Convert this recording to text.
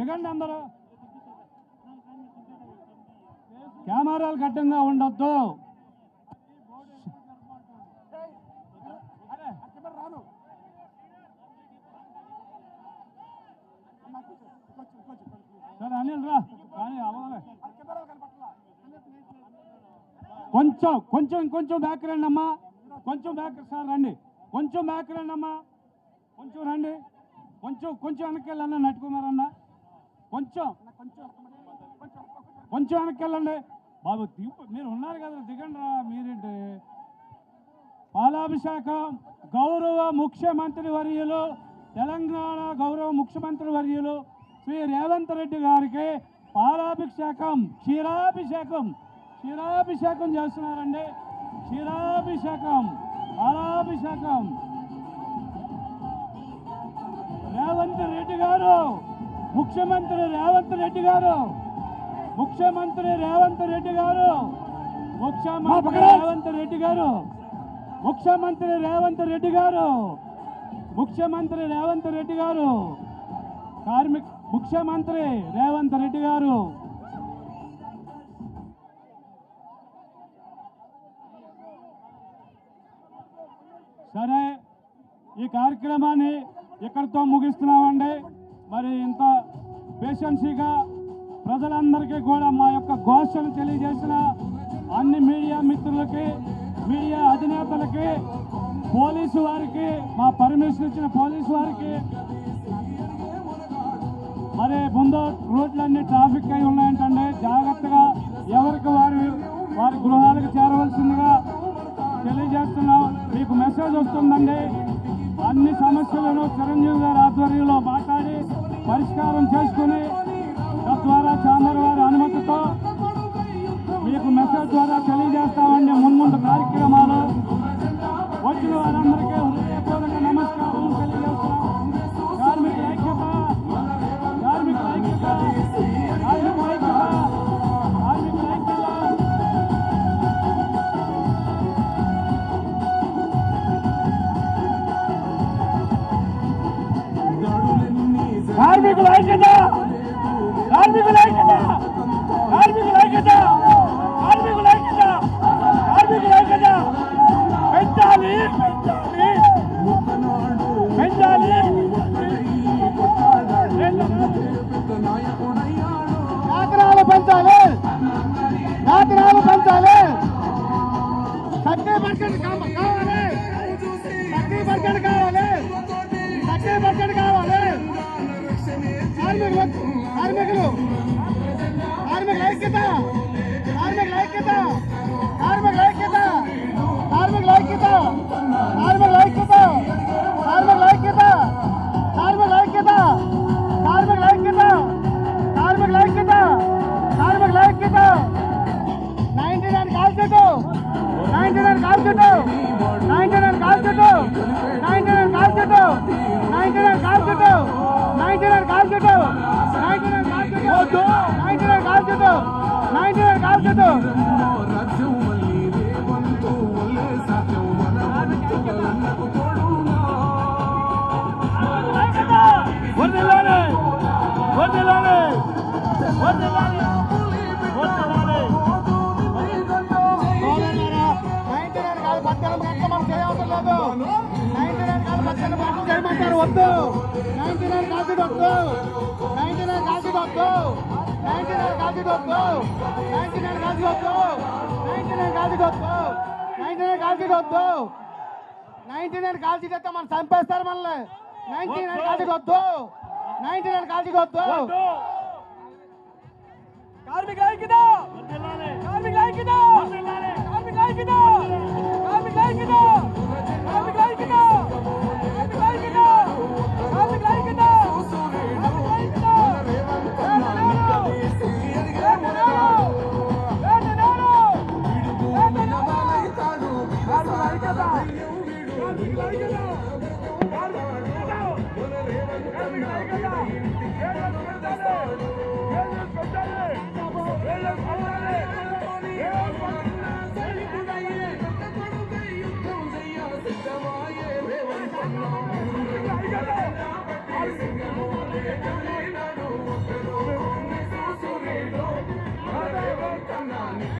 దిగండి అందరూ. కెమెరాలు గడ్డంగా ఉండొద్దు. సరే అనిల్ రా. కానీ అవ్వలే కొంచెం కొంచెం కొంచెం బ్యాక్ రండి అమ్మా. కొంచెం బ్యాక్ సార్ రండి. కొంచెం బ్యాక్ రండి అమ్మా. కొంచెం రండి. కొంచెం కొంచెం వెనక్కి వెళ్ళన్నా నటుకుమారన్నా కొంచెం కొంచెం వెనక్కి వెళ్ళండి బాబు దిగు మీరు ఉన్నారు కదా దిగండి రా మీరేంటి. పాలాభిషేకం గౌరవ ముఖ్యమంత్రి వర్యులు తెలంగాణ గౌరవ ముఖ్యమంత్రి వర్యులు శ్రీ రేవంత్ రెడ్డి గారికి పాలాభిషేకం క్షీరాభిషేకం క్షీరాభిషేకం చేస్తున్నారండి. క్షీరాభిషేకం పాలాభిషేకం. రేవంత్ రెడ్డి గారు ముఖ్యమంత్రి రేవంత్ రెడ్డి గారు. ముఖ్యమంత్రి రేవంత్ రెడ్డి గారు. ముఖ్యమంత్రి రేవంత్ రెడ్డి గారు. ముఖ్యమంత్రి రేవంత్ రెడ్డి గారు. ముఖ్యమంత్రి రేవంత్ రెడ్డి గారు. కార్మిక ముఖ్యమంత్రి రేవంత్ రెడ్డి గారు. సరే ఈ కార్యక్రమాన్ని ఇక్కడితో ముగిస్తున్నామండి. మరి ఇంత పేషెన్సీగా ప్రజలందరికీ కూడా మా యొక్క ఘోషను తెలియజేసిన అన్ని మీడియా మిత్రులకి మీడియా అధినేతలకి పోలీసు వారికి మా పర్మిషన్ ఇచ్చిన పోలీసు వారికి మరి ముందు రోడ్లన్నీ ట్రాఫిక్ అయి ఉన్నాయంటండి. జాగ్రత్తగా ఎవరికి వారి వారి గృహాలకు చేరవలసిందిగా తెలియజేస్తున్నాం. మీకు మెసేజ్ వస్తుందండి. అన్ని సమస్యలను చిరంజీవి గారి ఆధ్వర్యంలో మాట్లాడి పరిష్కారం చేసుకుని తద్వారా చాందర్ వారి అనుమతితో ಕಾರ್ಮಿಕರ ಐಕ್ಯದ ಕಾರ್ಮಿಕರ ಐಕ್ಯದ ಕಾರ್ಮಿಕರ ಐಕ್ಯದ ಕಾರ್ಮಿಕರ ಐಕ್ಯದ ಕಾರ್ಮಿಕರ ಐಕ್ಯದ ಬೆಂಜಾಲಿ ಬೆಂಜಾಲಿ యాత్రాలు పెంచాలి యాత్రాలు పెంచాలి సగ్గే మార్కెట్ కావాలి కార్మికులు కార్మికుల ఐక్యత కార్మికుల ఐక్యత కార్మికుల ఐక్యత కార్మికుల ఐక్యత కార్మికుల ఐక్యత కార్మికుల ఐక్యత కార్మికుల ఐక్యత కార్మికుల ఐక్యత కార్మికుల ఐక్యత కార్మికుల ఐక్యత నైన్టీ నైన్ కాల్చెట్టు నైన్టీ నైన్ కాల్చెట్టు నైన్టీ నైన్ కాల్చెట్టు నైన్టీ నైన్ కాల్చెట్టు నైన్టీ నైన్ కాల్చెట్టు नंढी वेही 99 थी వద్దు. నైన్టీ నైన్ కాల్చి వద్దు నైన్టీ నైన్ కాల్చి వద్దు నైన్టీ నైన్ కాల్చి వద్దు నైన్టీ నైన్ కాల్చి వద్దు నైన్టీ నైన్ కాల్చి వద్దు నైన్టీ నైన్ కాల్చి వద్దు నైన్టీ నైన్ కాల్చి తెస్తే మనం చంపేస్తారు మనల్ని. నైన్టీ నైన్ కాల్చి వద్దు నైన్టీ నైన్ కాల్చి వద్దు కార్మికుల ఐక్యత. కార్మికుల ఐక్యత. కార్మికుల ఐక్యత. Come on.